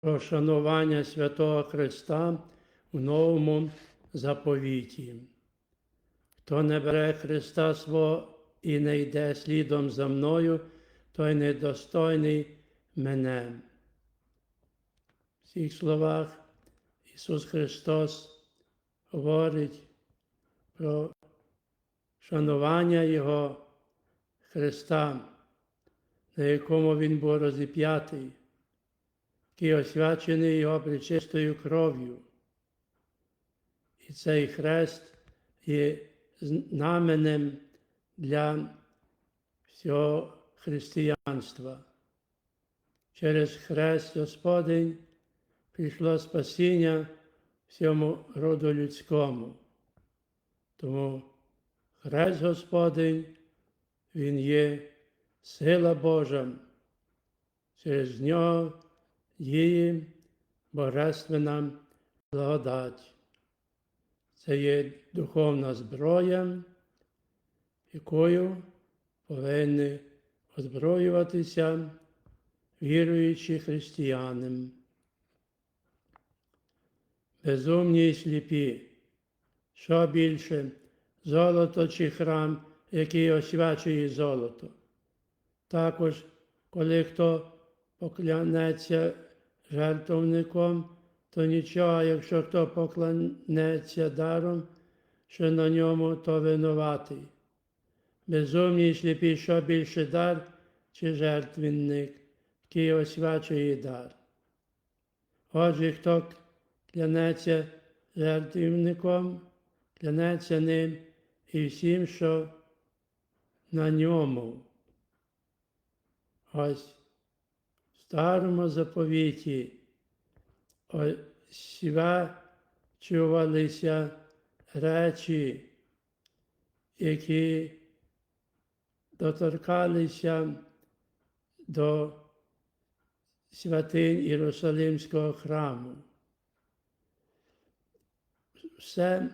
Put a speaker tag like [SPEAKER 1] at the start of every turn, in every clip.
[SPEAKER 1] про шанування святого Христа у новому заповіті. Хто не бере Христа свого і не йде слідом за мною, той недостойний мене. В цих словах Ісус Христос говорить про шанування Його Христа, на якому Він був розіп'ятий, який освячений Його причистою кров'ю. І цей хрест є знаменем для всього християнства. Через хрест Господень прийшло спасіння всьому роду людському. Тому хрест Господень, Він є сила Божа, через нього діє Божественна благодать. Це є духовна зброя, якою повинні озброюватися віруючі християни. Безумні і сліпі, що більше золото чи храм, який освячує золото. Також, коли хто поклянеться жертовником, то нічого, якщо хто поклянеться даром, що на ньому, то винуватий. Безумні і сліпі, що більше дар чи жертвенник, який освячує дар. Отже, хто клянеться жертвівником, клянеться ним і всім, що на ньому. Ось старому заповіті освячувалися речі, які доторкалися до святинь Єрусалимського храму. Все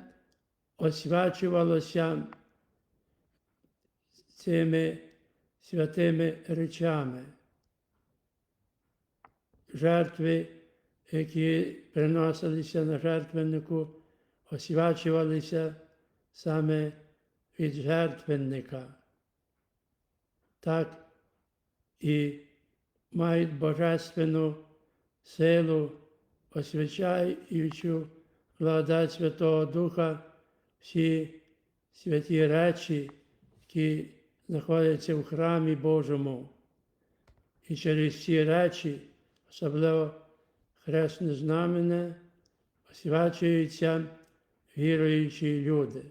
[SPEAKER 1] освячувалося цими святими речами. Жертви, які приносилися на жертвеннику, освячувалися саме від жертвенника. Так і мають божественну силу, освячаючу благодать Святого Духа всі святі речі, які знаходяться в храмі Божому. І через ці речі, особливо хресне знамене, освячуються віруючі люди.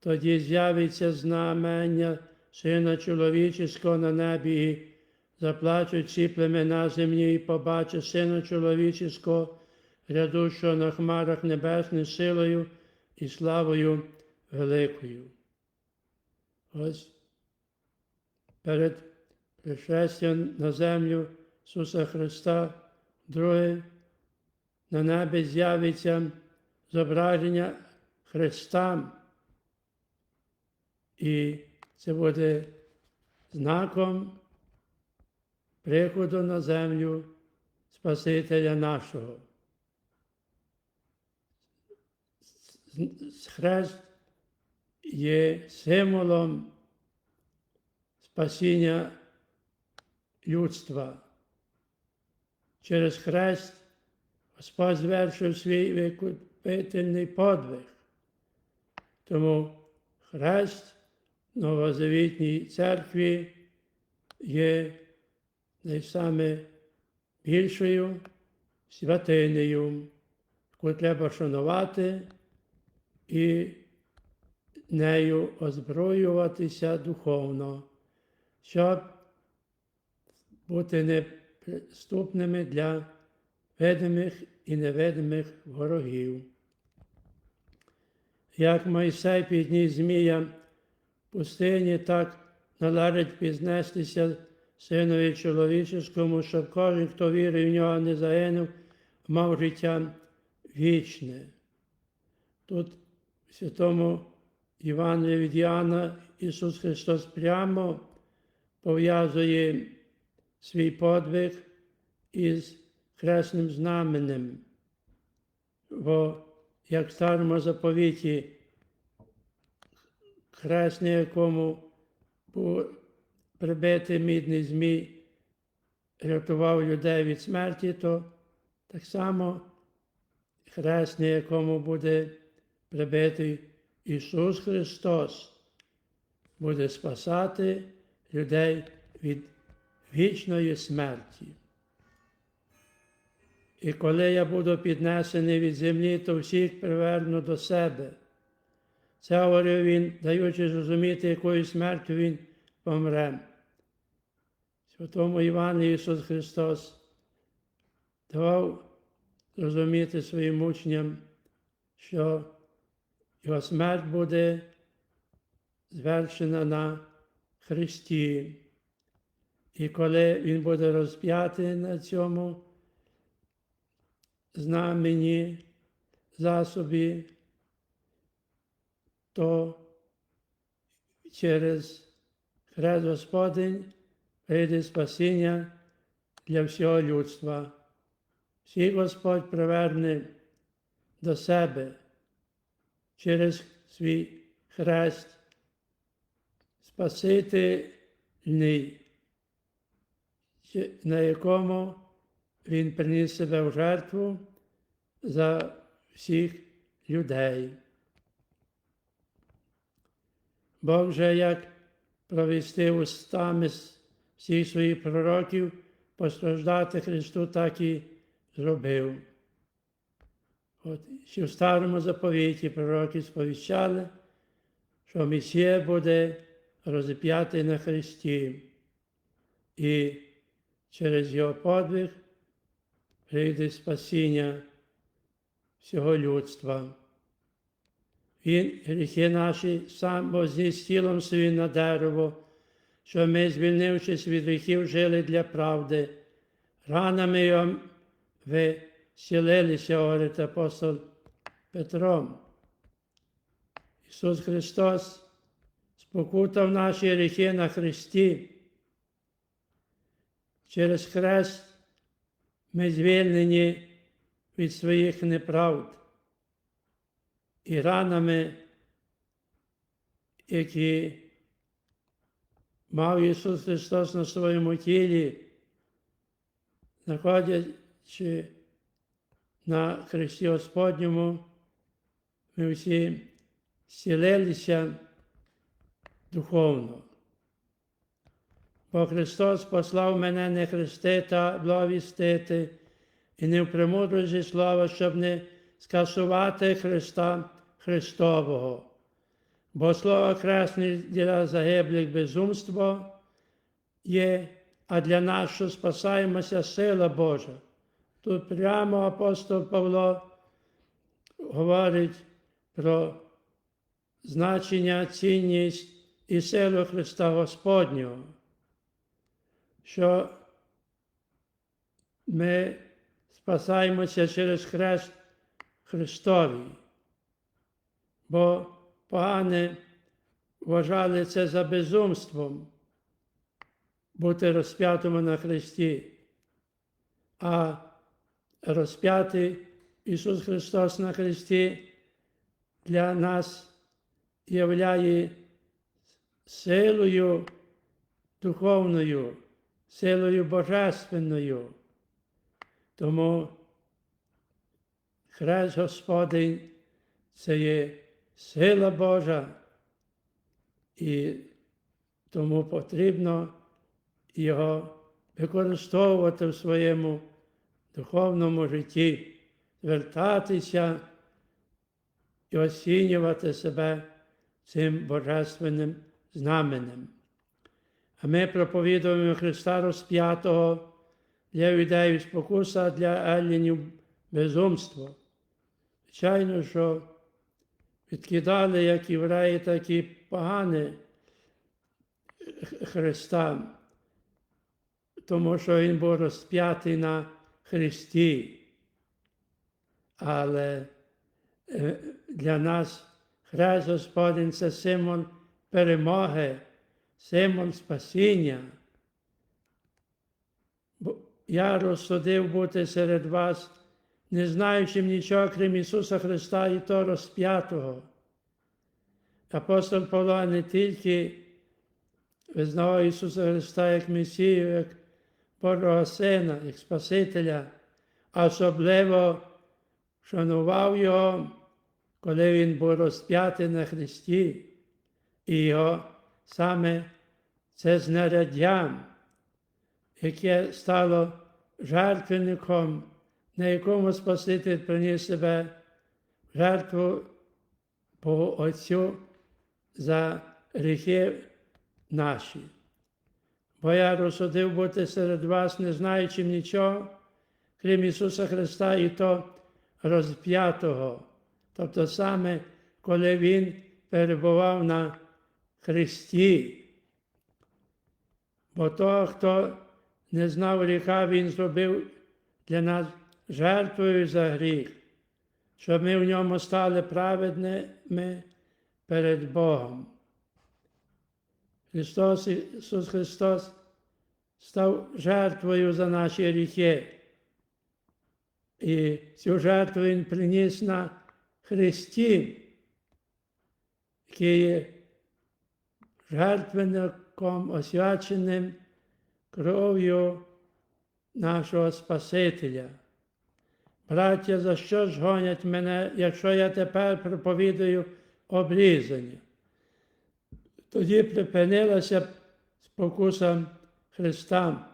[SPEAKER 1] Тоді з'явиться знамення Сина чоловічого на небі, і заплачуть всі племена землі, і побачать Сина чоловічого, грядущого на хмарах небесних силою і славою великою. Ось перед пришестям на землю Ісуса Христа, друге, на небі з'явиться зображення Христа. І це буде знаком приходу на землю Спасителя нашого. Хрест є символом спасіння людства. Через хрест Господь звершив свій викупительний подвиг. Тому хрест Новозавітній церкві є найсаме більшою святинею, яку треба шанувати і нею озброюватися духовно, щоб бути неприступними для видимих і невидимих ворогів. Як Мойсей підніс Змія в пустині, так належить пізнестися Синові чоловічому, щоб кожен, хто вірив в нього, не загинув, мав життя вічне. Тут в святому Івангелії від Іоанна Ісус Христос прямо пов'язує свій подвиг із хресним знаменем. Бо як в старому заповіті, хрест, на якому був прибитий мідний змій, рятував людей від смерті, то так само хрест, на якому буде прибитий Ісус Христос, буде спасати людей від вічної смерті. І коли я буду піднесений від землі, то всіх приверну до себе. Це говорив він, даючи зрозуміти, якою смертю він помре. Святому Івані Ісус Христос давав зрозуміти своїм учням, що його смерть буде звершена на Христі. І коли Він буде розп'ятий на цьому знамені, засобі, то через Хрест Господень прийде спасіння для всього людства. Всіх Господь приверне до себе через свій хрест, Спасительний, на якому Він приніс себе в жертву за всіх людей. Бог вже як провести устами всіх своїх пророків постраждати Христу, так і зробив. От, ще в старому заповіті пророки сповіщали, що Месія буде розіп'ятий на Христі, і через його подвиг прийде спасіння всього людства. Він гріхи наші сам возніс тілом своїм на дерево, що ми, звільнившись від гріхів, жили для правди. Ранами його ви зцілилися, говорить апостол Петром. Ісус Христос спокутав наші гріхи на Христі. Через хрест ми звільнені від своїх неправд і ранами, які мав Ісус Христос на своєму тілі, знаходячи на Христі Господньому, ми всі зцілилися духовно. Бо Христос послав мене не хрестити, благовістити, і не в премудрості слова, щоб не скасувати Христа Христового. Бо слово кресне для загиблих безумство є, а для нас, що спасаємося, сила Божа. Тут прямо апостол Павло говорить про значення, цінність і силу Христа Господнього, що ми спасаємося через хрест Христовий, бо погане вважали це за безумством бути розп'ятими на Христі, а розп'ятий Ісус Христос на Христі для нас являє силою духовною, силою божественною. Тому Хрест Господень це є сила Божа, і тому потрібно його використовувати в своєму духовному житті, звертатися і оцінювати себе цим божественним знаменем. Ми проповідуємо Христа розп'ятого для юдеїв спокуса, для еллінів безумство. Звичайно, що відкидали як євреї, так і погани Христа, тому що Він був розп'ятий на Христі. Але для нас Хрест Господень це символ перемоги, символ спасіння. Я розсудив бути серед вас, не знаючи нічого, крім Ісуса Христа і то розп'ятого. Апостол Павло не тільки визнавав Ісуса Христа як Месію, як Божого Сина, як Спасителя, а особливо шанував Його, коли Він був розп'ятий на Христі, і його саме це знаряддя, яке стало жертвенником, на якому Спаситель приніс себе жертву по Отцю за гріхи наші. Бо я розсудив бути серед вас, не знаючи нічого, крім Ісуса Христа, і то розп'ятого, тобто саме коли Він перебував на Христі. Бо того, хто не знав гріха, Він зробив для нас жертвою за гріх, щоб ми в ньому стали праведними перед Богом. Христос, Ісус Христос став жертвою за наші гріхи. І цю жертву Він приніс на Христі, який є жертвенником, освяченим кров'ю нашого Спасителя. Браття, за що ж гонять мене, якщо я тепер проповідую обрізання? Тоді припинилася спокуса Христа,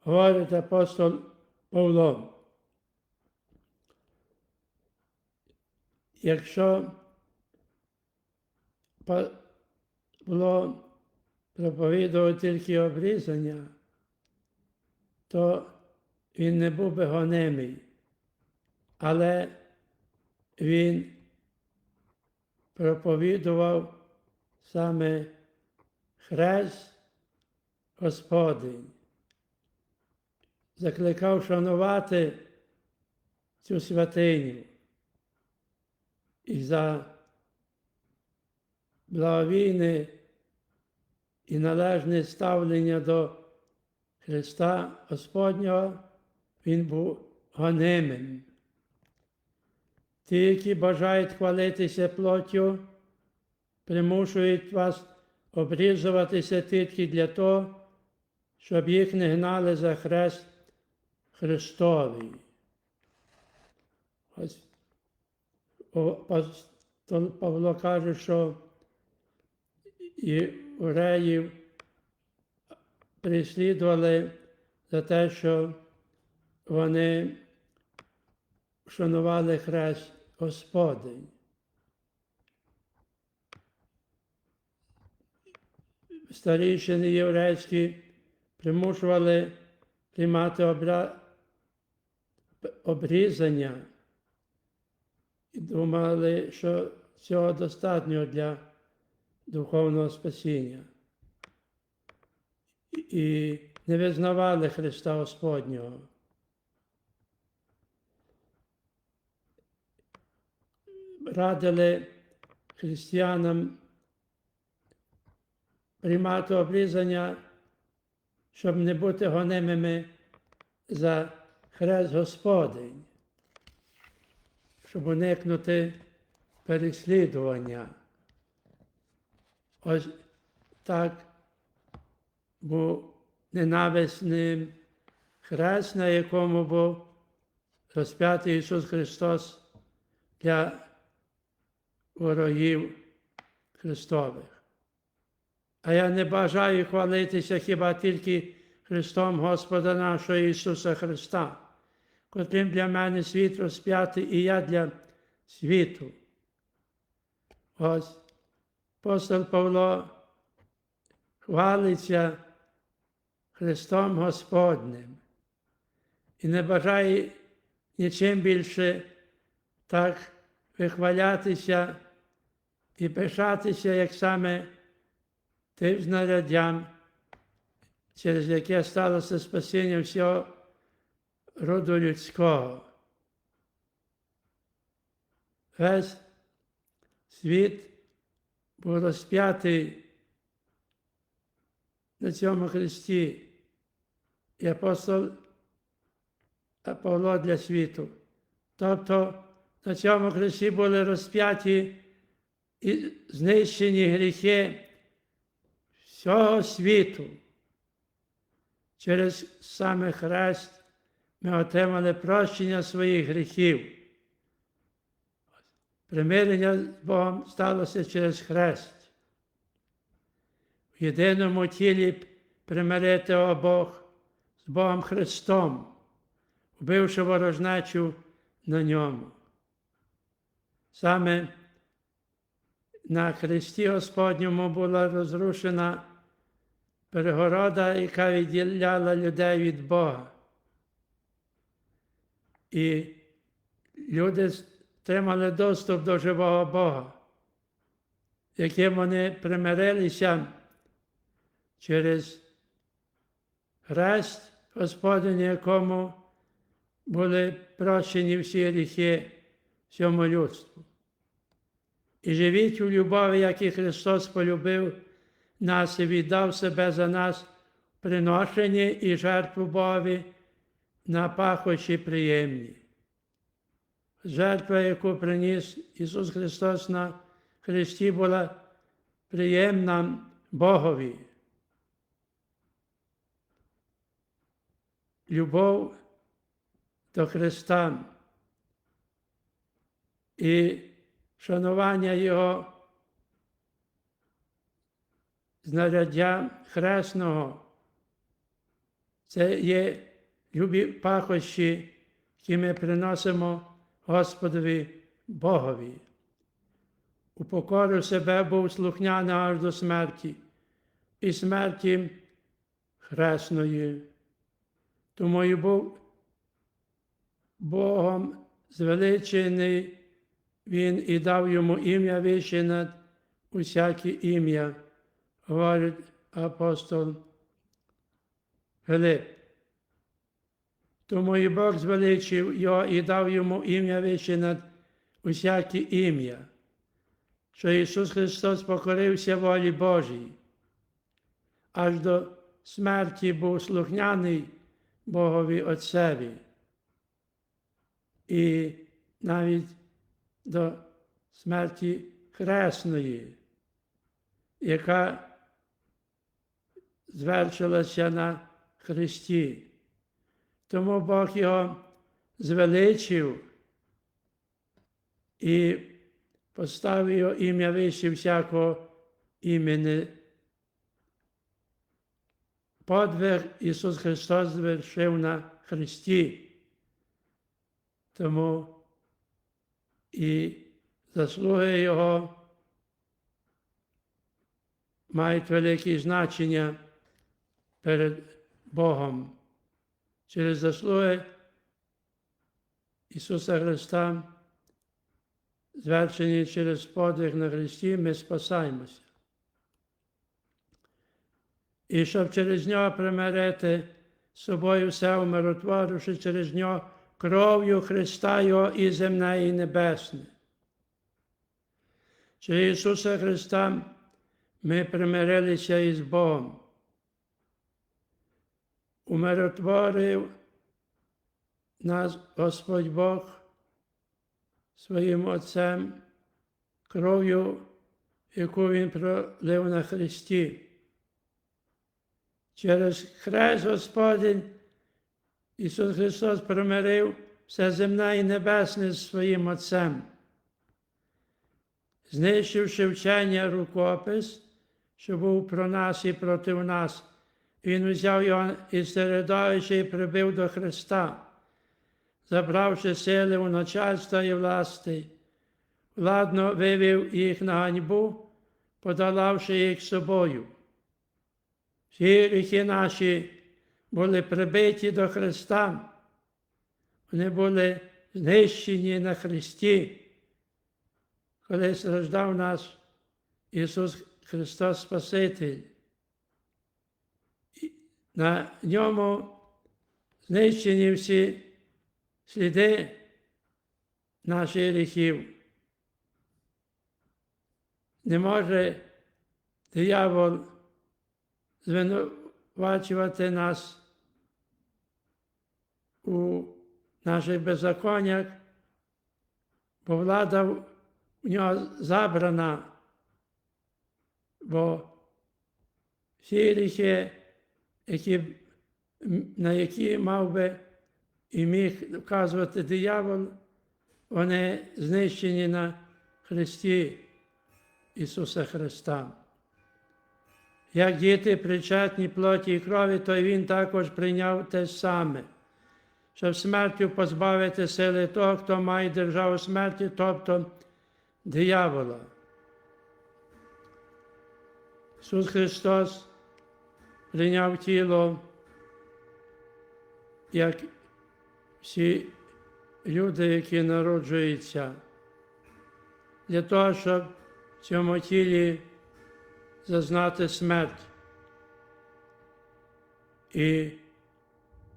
[SPEAKER 1] говорить апостол Павло. Якщо Павло проповідував тільки обрізання, то він не був би гонимий, але він проповідував саме хрест Господень, закликав шанувати цю святиню. І за благовійне і належне ставлення до Христа Господнього, Він був гонимим. Ті, які бажають хвалитися плоттю, примушують вас обрізуватися тільки для того, щоб їх не гнали за хрест Христовий. Ось Павло каже, що євреїв переслідували за те, що вони вшанували хрест Господень. Старішини єврейські примушували приймати обра... обрізання і думали, що цього достатньо для духовного спасіння. І не визнавали Христа Господнього. Радили християнам приймати обрізання, щоб не бути гонимими за хрест Господень, щоб уникнути переслідування. Ось так був ненависним хрест, на якому був розп'ятий Ісус Христос для ворогів Христових. А я не бажаю хвалитися хіба тільки Христом Господа нашого Ісуса Христа, котрим для мене світ розп'ятий і я для світу. Ось апостол Павло хвалиться Христом Господним і не бажає нічим більше так вихвалятися і пишатися, як саме тим знаряддям, через яке сталося спасіння всього роду людського. Весь світ був розп'ятий на цьому Христі. І апостол Павло для світу. Тобто на цьому хресті були розп'яті і знищені гріхи всього світу. Через саме хрест ми отримали прощення своїх гріхів. Примирення з Богом сталося через хрест. В єдиному тілі примирити обох з Богом Христом, вбивши ворожнечу на ньому. Саме на Христі Господньому була розрушена перегорода, яка відділяла людей від Бога. І люди отримали доступ до живого Бога, яким вони примирилися через хрест Господень, якому були прощені всі гріхи всьому людству. І живіть у любові, як і Христос полюбив нас і віддав себе за нас в приношенні і жертву Богові на пахощі приємні. Жертва, яку приніс Ісус Христос на Христі, була приємна Богові. Любов до Христа і шанування Його знаряддя хресного. Це є любі пахощі, які ми приносимо Господові Богові. У покору себе був слухняний аж до смерті і смерті хресної. Тому і був Богом звеличений Він і дав йому ім'я вище над усяке ім'я, говорить апостол Филип. Тому і Бог звеличив його і дав йому ім'я вище над усяке ім'я, що Ісус Христос покорився волі Божій, аж до смерті був слухняний Богові Отцеві. І навіть до смерті хресної, яка звершилася на Христі. Тому Бог його звеличив і поставив його ім'я вище всякого імені. Подвиг Ісус Христос звершив на Христі. Тому і заслуги Його мають велике значення перед Богом. Через заслуги Ісуса Христа, звершені через подвиг на Христі, ми спасаємося. І щоб через нього примирити з собою все умиротворивши через нього кров'ю Христа Його і земне, і небесне. Через Ісуса Христа ми примирилися із Богом. Умиротворив нас Господь Бог своїм Отцем, кров'ю, яку Він пролив на Христі. Через хрест Господень Ісус Христос примирив все земне і небесне з своїм Отцем, знищивши вчення рукопис, що був про нас і проти нас. Він взяв його із середовища і прибив до Христа, забравши сили у начальства і власти, владно вивів їх на ганьбу, подолавши їх собою. Всі гріхи наші були прибиті до Христа, вони були знищені на Христі, коли страждав нас Ісус Христос Спаситель. На ньому знищені всі сліди наших гріхів. Не може диявол звинувачувати нас у наших беззаконнях, бо влада в нього забрана, бо всі гріхи, які, на які мав би і міг вказувати диявол, вони знищені на Христі Ісуса Христа. Як діти причетні плоті і крові, то Він також прийняв те саме, щоб смертю позбавити сили того, хто має державу смерті, тобто диявола. Ісус Христос прийняв тіло, як всі люди, які народжуються, для того, щоб в цьому тілі зазнати смерть. І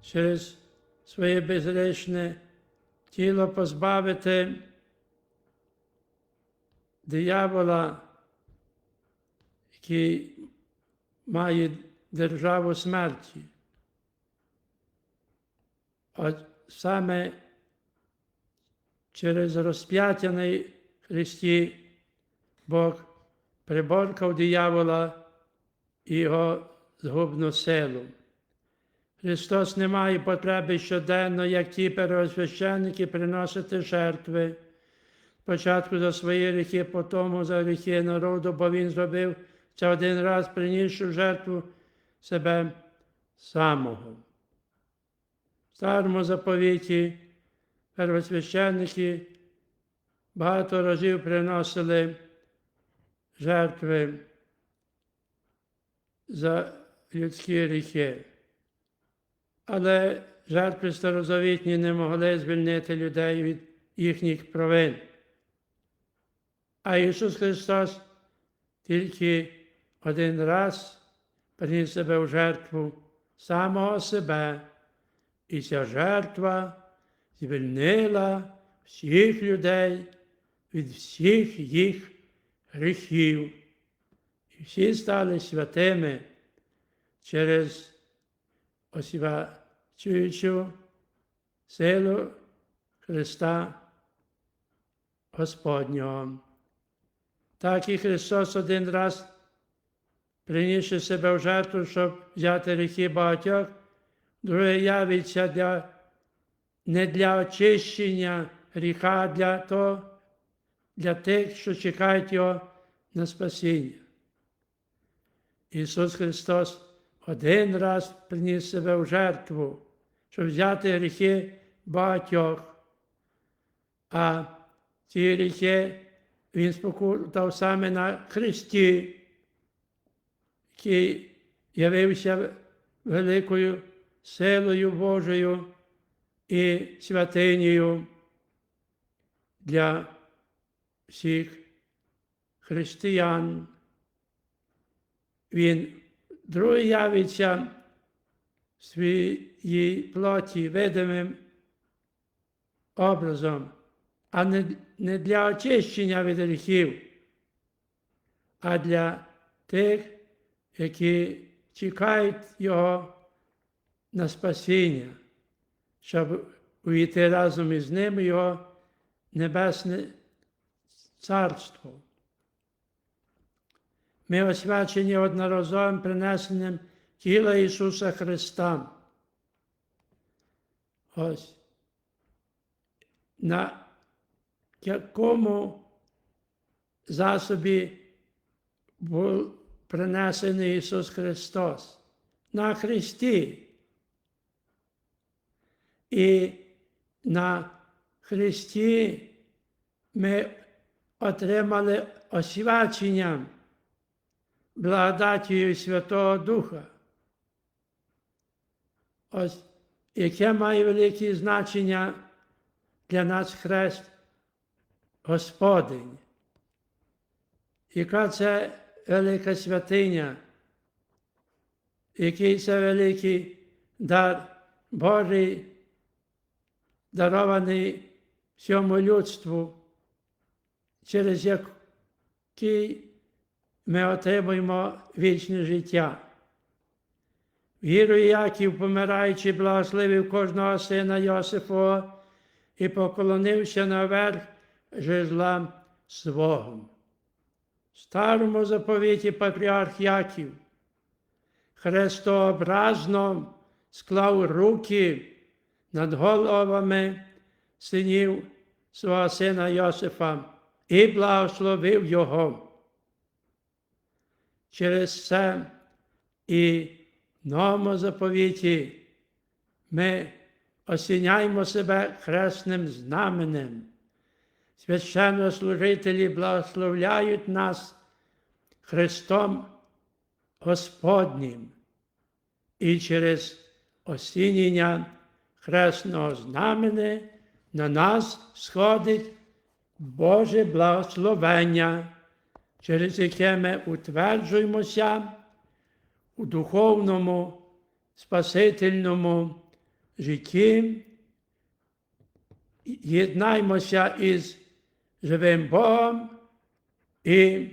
[SPEAKER 1] через своє безгрішне тіло позбавити диявола, який має державу смерті. От саме через розп'яття на Христі Бог приборкав диявола і його згубну силу. Христос не має потреби щоденно, як ті первосвященники, приносити жертви. Спочатку за свої гріхи, потім за гріхи народу, бо Він зробив це один раз, принісши жертву себе самого. В старому заповіті первосвященники багато разів приносили жертви за людські гріхи. Але жертви старозавітні не могли звільнити людей від їхніх провин. А Ісус Христос тільки один раз приніс себе в жертву самого себе, і ця жертва звільнила всіх людей від всіх їх гріхів. І всі стали святими через освячуючу силу Христа Господнього. Так і Христос один раз, принісши себе в жертву, щоб взяти гріхи багатьох, друге явиться для, не для очищення гріха, а для того, для тих, що чекають Його на спасіння. Ісус Христос один раз приніс себе в жертву, щоб взяти гріхи багатьох, а ці гріхи Він спокутав саме на Христі, який явився великою силою Божою і святинею для всіх християн. Він другий явиться в своїй плоті видимим образом, а не, для очищення від гріхів, а для тих, які чекають Його на спасіння, щоб увійти разом із ним Його небесне царство. Ми освячені одноразовим принесенням тіла Ісуса Христа. Ось на якому засобі принесений Ісус Христос? На Христі. І на Христі ми отримали освячення благодатію Святого Духа. Ось яке має велике значення для нас хрест Господень. Яка це велика святиня, який це великий дар Божий, дарований всьому людству, через який ми отримуємо вічне життя. Вірую, Яків, помираючи, благословив кожного сина Йосифа і поклонився наверх жезла свого. Старому заповіті патріарх Яків хрестообразно склав руки над головами синів свого сина Йосифа і благословив його. Через це і в новому заповіті ми осіняємо себе хресним знаменем. Священнослужителі благословляють нас Христом Господнім. І через осінення хресного знамени на нас сходить Боже благословення, через яке ми утверджуємося у духовному спасительному житті, єднаймося із живим Богом і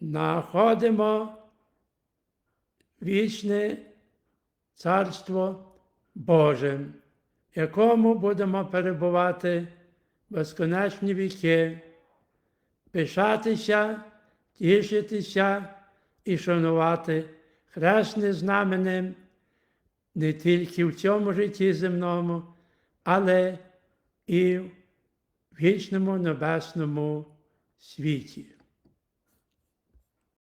[SPEAKER 1] знаходимо вічне Царство Боже, в якому будемо перебувати безконечні віки, пишатися, тішитися і шанувати хресне знаменем не тільки в цьому житті земному, але і вічному небесному світі.